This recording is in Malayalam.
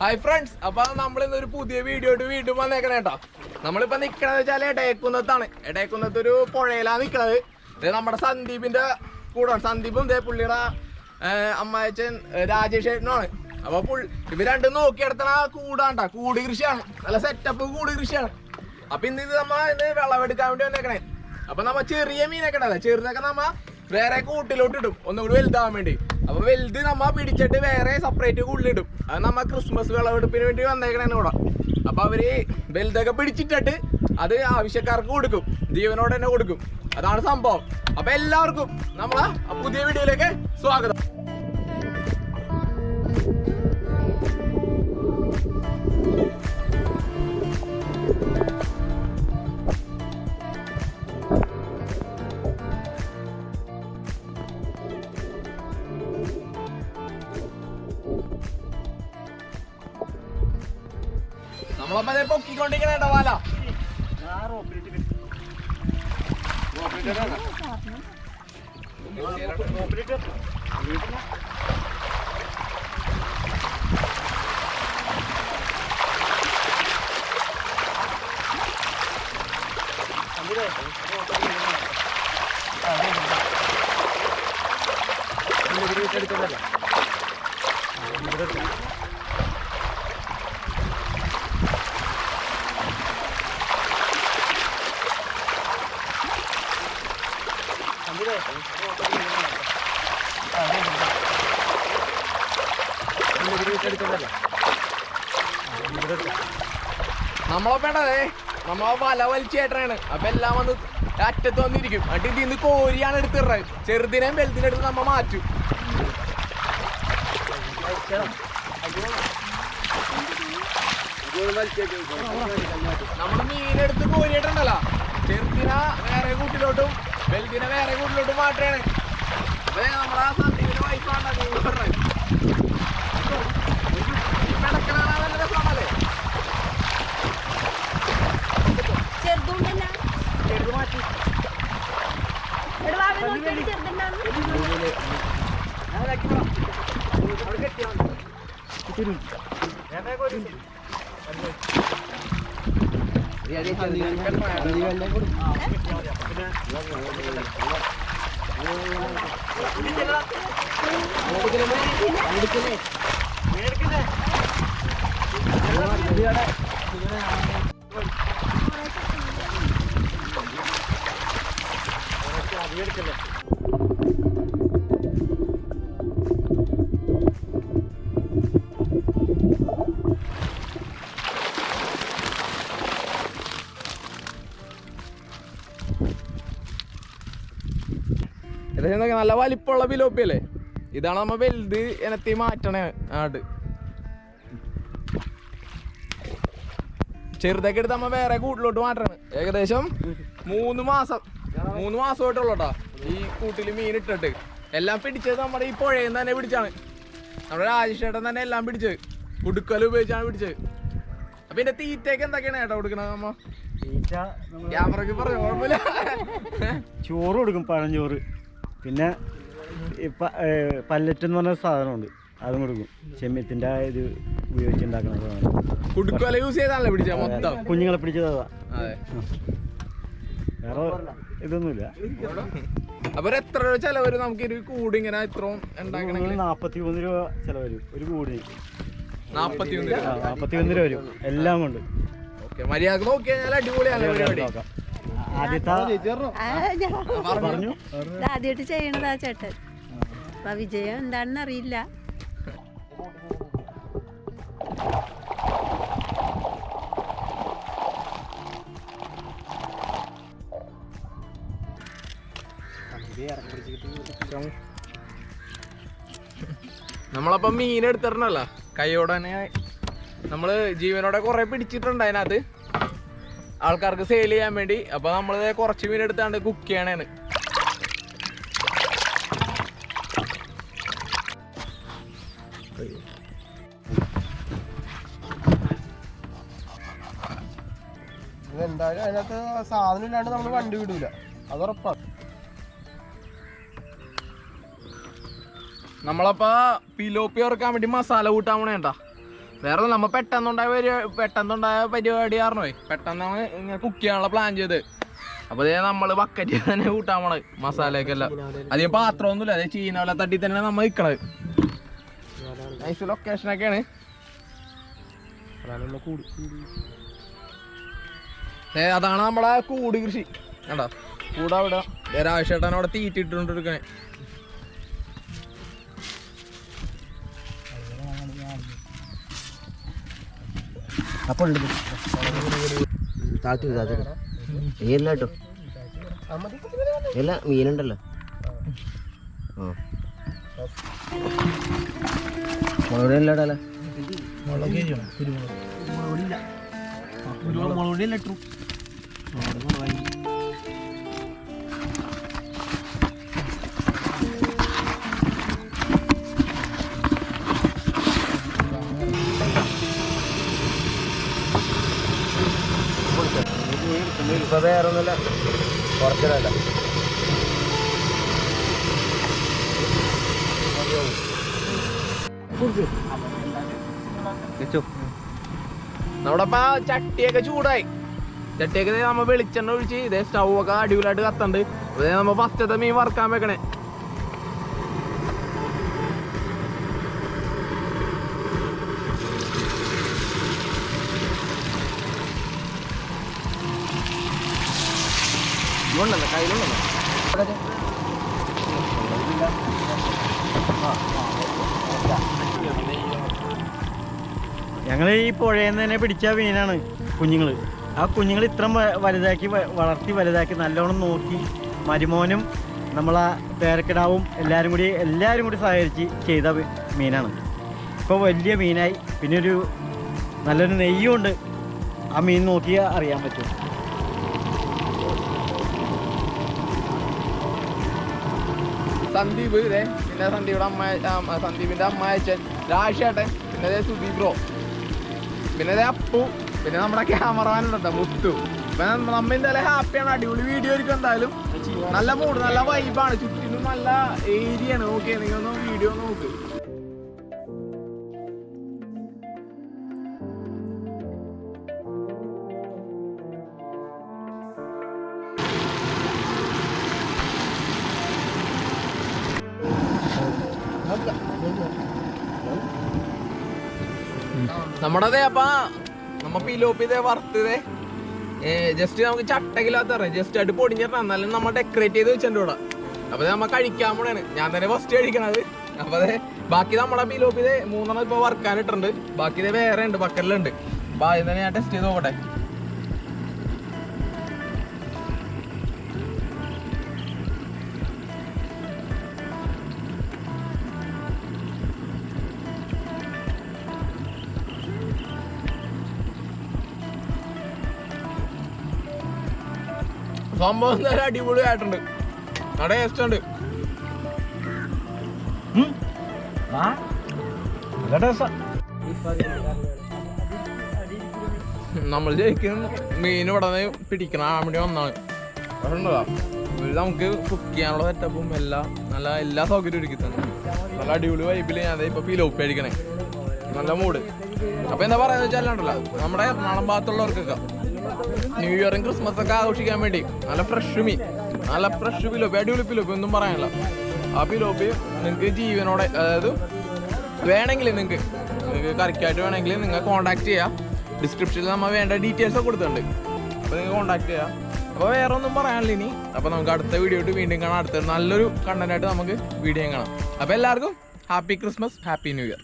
ഹായ് ഫ്രണ്ട്സ് അപ്പൊ നമ്മൾ ഇന്ന് ഒരു പുതിയ വീഡിയോ വീണ്ടും വന്നേക്കണേ കേട്ടോ നമ്മളിപ്പോ നിക്കണത് വെച്ചാൽ എടയക്കുന്നത്താണ് എടയക്കുന്നത്ത് ഒരു പുഴയിലാണ് നിക്കണത് നമ്മുടെ സന്ദീപിന്റെ കൂടെ സന്ദീപും ഇതേ പുള്ളിയുടെ അമ്മായച്ചൻ രാജേഷ് ഏട്ടനുമാണ്. അപ്പൊ പുള്ളി ഇവ രണ്ടും നോക്കിയെടുത്തണ കൂടാണ്ട കൂടി കൃഷിയാണ്. നല്ല സെറ്റപ്പ് കൂടി കൃഷിയാണ്. അപ്പൊ ഇന്ന് ഇത് നമ്മ ഇന്ന് വെള്ളമെടുക്കാൻ വേണ്ടി വന്നേക്കണേ. അപ്പൊ നമ്മ ചെറിയ മീനൊക്കെ ഉണ്ടല്ലേ ചെറുതൊക്കെ നമ്മ വേറെ കൂട്ടിലോട്ട് ഇടും. ഒന്നുകൂടി വലുതാവാൻ വേണ്ടി. അപ്പൊ വലുത് നമ്മ പിടിച്ചിട്ട് വേറെ സെപ്പറേറ്റ് ഉള്ളിടും. അത് നമ്മ ക്രിസ്മസ് വിളവെടുപ്പിന് വേണ്ടി വന്നേക്കണേ കൂടെ അപ്പൊ അവർ വലുതൊക്കെ പിടിച്ചിട്ടിട്ട് അത് ആവശ്യക്കാർക്ക് കൊടുക്കും. ജീവനോട് തന്നെ കൊടുക്കും. അതാണ് സംഭവം. അപ്പൊ എല്ലാവർക്കും നമ്മളെ പുതിയ വീഡിയോയിലേക്ക് സ്വാഗതം. നമ്മളപ്പോ ദേ പൊക്കിക്കൊണ്ടിരിക്കണേട്ടോ വാല. നമ്മളപ്പേണ്ടതേ നമ്മളെ നമ്മളെ വല വലിച്ചേട്ടനാണ്. അപ്പൊ എല്ലാം വന്ന് അറ്റത്ത് വന്നിരിക്കും. എന്നിട്ട് ഇതിന്ന് കോരിയാണ് എടുത്തിടുന്നത് ചെറുതിനെയും വലുതിനെ എടുത്ത് നമ്മ മാറ്റു. നമ്മൾ മീനെടുത്ത് കോരിയിട്ടുണ്ടല്ലോ ചെറുതിന വേറെ കൂട്ടിലോട്ടും വലുതിനെ വേറെ കൂട്ടിലോട്ടും മാറ്റാണ്. അപ്പൊ നമ്മളാ സന്ധ്യയുടെ വൈഫാണ് പറഞ്ഞത് പിടക്കണ നല്ല രസമാണല്ലേ ചെറുതുണ്ടല്ല ചെറുതുണ്ടാവും നല്ല വലിപ്പമുള്ള ബിലോപ്പി അല്ലേ? ഇതാണ് നമ്മ വലുത് ഇനത്തി മാറ്റണേ ആട്. ചെറുതൊക്കെ എടുത്ത് നമ്മ വേറെ കൂട്ടിലോട്ട് മാറ്റണം. ഏകദേശം മൂന്ന് മാസം. മൂന്ന് മാസമായിട്ടുള്ളൂട്ടാ. ഈ കൂട്ടിൽ മീൻ ഇട്ടിട്ട്. എല്ലാം പിടിച്ചത് നമ്മുടെ ഈ പുഴയിൽ തന്നെ പിടിച്ചാണ്. നമ്മുടെ രാജേഷേട്ടൻ തന്നെ എല്ലാം പിടിച്ചത്. കുടുക്കൽ ഉപയോഗിച്ചാണ് പിടിച്ചത്. അപ്പൊ എന്റെ തീറ്റയൊക്കെ എന്തൊക്കെയാണ് ഏട്ടാ കൊടുക്കണത് നമ്മൾ ക്യാമറക്ക് പറഞ്ഞു കുഴപ്പമില്ല. ചോറ് കൊടുക്കും പഴഞ്ചോറ്. പിന്നെ പല്ലറ്റെന്ന് പല്ലറ്റ് എന്ന് പറഞ്ഞ സാധനമുണ്ട്. അതും കൊടുക്കും. ചെമ്മീത്തിന്റെ ഇത് ഉപയോഗിച്ചുണ്ടാക്കണ സാധനം. കുടുക്കല യൂസ് ചെയ്താണല്ലോ പിടിച്ച മൊത്തം. കുഞ്ഞുങ്ങളെ പിടിച്ചതാ വേറെ ഇതൊന്നുമില്ല. അപ്പൊ എത്ര രൂപ ചെലവര് നമുക്ക് ഒരു കൂടി ഇങ്ങനെ ഇത്രയും ഉണ്ടാക്കണമെങ്കിൽ നാൽപ്പത്തി മൂന്ന് രൂപ ചെലവരും ഒരു കൂടി നാപ്പത്തി ഒന്ന് രൂപ. നാൽപ്പത്തി ഒന്ന് രൂപ വരും. എല്ലാം കൊണ്ട്. ഓക്കെ മര്യാദ നോക്കി കഴിഞ്ഞാൽ അടിപൊളിയാണ് പരിപാടി? നോക്കാം. ആദ്യത്തെ ആ, ഞാൻ പറഞ്ഞു. ആദ്യമായിട്ട് ചെയ്യണതാ ചേട്ടൻ. അപ്പൊ വിജയം എന്താണെന്ന് അറിയില്ല നമ്മളപ്പം മീൻ എടുത്തിട്ടുണ്ടല്ലോ കൈയോടെ തന്നെ നമ്മൾ ജീവനോടെ കുറെ പിടിച്ചിട്ടുണ്ട് അതിനകത്ത്. ആൾക്കാർക്ക് സെയിൽ ചെയ്യാൻ വേണ്ടി. അപ്പൊ നമ്മൾ കുറച്ച് മീൻ എടുത്താണ്ട് കുക്ക് ചെയ്യണേന്ന്. എന്തായാലും അതിനകത്ത് സാധനം ഇല്ലാണ്ട് നമ്മൾ വണ്ടി വിടൂല. അത് ഉറപ്പാണ് നമ്മളപ്പോ പിലോപ്പി ഇറക്കാൻ വേണ്ടി മസാല കൂട്ടാൻ വേണ്ട വേറെ നമ്മ പെട്ടെന്നുണ്ടായ പരി- പെട്ടെന്നുണ്ടായ പരിപാടി കാരണമേ പെട്ടെന്നാണ് ഇങ്ങനെ കുക്ക് ചെയ്യാനുള്ള പ്ലാൻ ചെയ്ത്. അപ്പൊ ഇതേ നമ്മൾ ബക്കറ്റ് തന്നെ കൂട്ടാൻ പോണത് മസാലയൊക്കെല്ലാം. അധികം പാത്രമൊന്നുമില്ല അതേ ചീനവല തട്ടി തന്നെ നമ്മൾ നിക്കണത് നൈസ് ലൊക്കേഷൻ ഒക്കെയാണ്. ഏ അതാണ് നമ്മളെ കൂട് കൃഷി. കണ്ടോ? കൂട് അവിടെ രാജേട്ടൻ അവിടെ തീറ്റിട്ടുകൊണ്ടിരിക്കണേ. അപ്പോൾ കേട്ടോ ഇല്ല മീനുണ്ടല്ലോ. മുളക് ഇല്ലാടല്ല ഇപ്പൊ വേറെ ഒന്നുമില്ല കുറച്ചിടല്ല നമ്മുടെ ചട്ടിയൊക്കെ ചൂടായി. ചട്ടിയൊക്കെ നമ്മ വെളിച്ചെണ്ണ ഒഴിച്ച് ഇതേ സ്റ്റൗ ഒക്കെ അടിപൊളിയായിട്ട് കത്തണ്ട്. ഇതേ നമ്മ ഫസ്റ്റത്തെ മീൻ വറക്കാൻ വെക്കണേ. ഇതുകൊണ്ടല്ലോ കയ്യിലുണ്ടല്ലോ. ഞങ്ങൾ ഈ പുഴയിൽ നിന്ന് തന്നെ പിടിച്ച മീനാണ് കുഞ്ഞുങ്ങൾ ആ കുഞ്ഞുങ്ങൾ ഇത്ര വലുതാക്കി വളർത്തി വലുതാക്കി നല്ലോണം നോക്കി മരുമോനും നമ്മളെ പേരക്കിടാവും എല്ലാവരും കൂടി എല്ലാവരും കൂടി സഹകരിച്ച് ചെയ്ത മീനാണ്. ഇപ്പോൾ വലിയ മീനായി. പിന്നെ ഒരു നല്ലൊരു നെയ്യുമുണ്ട് ആ മീൻ നോക്കിയാൽ അറിയാൻ പറ്റും. സന്ദീപ് ഇതേ പിന്നെ സന്ദീപിന്റെ അമ്മ സന്ദീപിന്റെ അമ്മ അച്ഛൻ രാഷേട്ടൻ പിന്നെ അതേ സുദീപ് ബ്രോ പിന്നെ അതേ അപ്പു പിന്നെ നമ്മുടെ ക്യാമറമാൻ ഉണ്ടോ മുത്തു. പിന്നെ നമ്മ എന്തായാലും ഹാപ്പിയാണ് അടിപൊളി വീഡിയോ ആയിരിക്കും എന്തായാലും. നല്ല മൂഡ് നല്ല വൈബാണ് ചുറ്റിനും നല്ല ഏരിയ ആണ്. ഓക്കെ നിങ്ങൾ ഒന്ന് വീഡിയോ നോക്ക്. നമ്മുടെ അപ്പൊ നമ്മ ഇതേ വറുത്തതേ. ജസ്റ്റ് നമുക്ക് ചട്ടകില്ലാത്ത ജസ്റ്റ് ആയിട്ട് പൊടിഞ്ഞിട്ടാ എന്നാലും നമ്മൾ ഡെക്കറേറ്റ് ചെയ്ത് വെച്ചിട്ടുണ്ട് ഇവിടെ. അപ്പൊ നമ്മ കഴിക്കാൻ പോണേ ഞാൻ തന്നെ ഫസ്റ്റ് കഴിക്കണത്. അപ്പൊ അതെ ബാക്കി നമ്മളെ പിലോപ്പ് ഇത് മൂന്നെണ്ണം ഇപ്പൊ വറുക്കാനിട്ടുണ്ട് ബാക്കി ഇതേ വേറെ ഉണ്ട് ബക്കറിലുണ്ട് അപ്പൊ ആദ്യം തന്നെ ഞാൻ ടെസ്റ്റ് ചെയ്ത് നോക്കട്ടെ. സംഭവം നല്ല അടിപൊളി ആയിട്ടുണ്ട്. നല്ല ടേസ്റ്റ് ഉണ്ട് നമ്മൾ ശരിക്കും മീൻ ഇവിടെ പിടിക്കണ വേണ്ടി വന്നാണ്. പക്ഷേ ഉണ്ടല്ലോ, നമുക്ക് കുക്ക് ചെയ്യാനുള്ള സെറ്റപ്പും എല്ലാം നല്ല എല്ലാ സൗകര്യവും ഒരുക്കി തന്നെ. നല്ല അടിപൊളി വൈബിൽ ഞാൻ ഇപ്പൊ പിലോപ്പി അടിക്കണേ നല്ല മൂഡ് അപ്പൊ എന്താ പറയാന്ന് വെച്ചാലുണ്ടല്ലോ നമ്മുടെ എറണാകുളം ഭാഗത്തുള്ളവർക്കൊക്കെ ന്യൂ ഇയറും ക്രിസ്മസ് ഒക്കെ ആഘോഷിക്കാൻ വേണ്ടി. നല്ല ഫ്രഷ് മീൻ. നല്ല ഫ്രഷ് പിലോപ്പി അടിപൊളി പിലോപ്പി ഒന്നും പറയാനില്ല. ആ പിലോപ്പി നിങ്ങൾക്ക് ജീവനോടെ അതായത് വേണമെങ്കിൽ നിങ്ങൾക്ക് നിങ്ങൾക്ക് കറിക്കായിട്ട് വേണമെങ്കിൽ നിങ്ങൾ കോൺടാക്ട് ചെയ്യാം. ഡിസ്ക്രിപ്ഷനിൽ നമ്മൾ വേണ്ട ഡീറ്റെയിൽസ് കൊടുത്തിട്ടുണ്ട്. അപ്പോൾ നിങ്ങൾ കോൺടാക്ട് ചെയ്യാം. അപ്പോൾ വേറെ ഒന്നും പറയാനില്ല ഇനി. അപ്പോൾ നമുക്ക് അടുത്ത വീഡിയോ വീണ്ടും കാണാം. അടുത്ത നല്ലൊരു കണ്ടന്റായിട്ട് നമുക്ക് വീഡിയോ കാണാം. അപ്പോൾ എല്ലാവർക്കും happy Christmas happy new year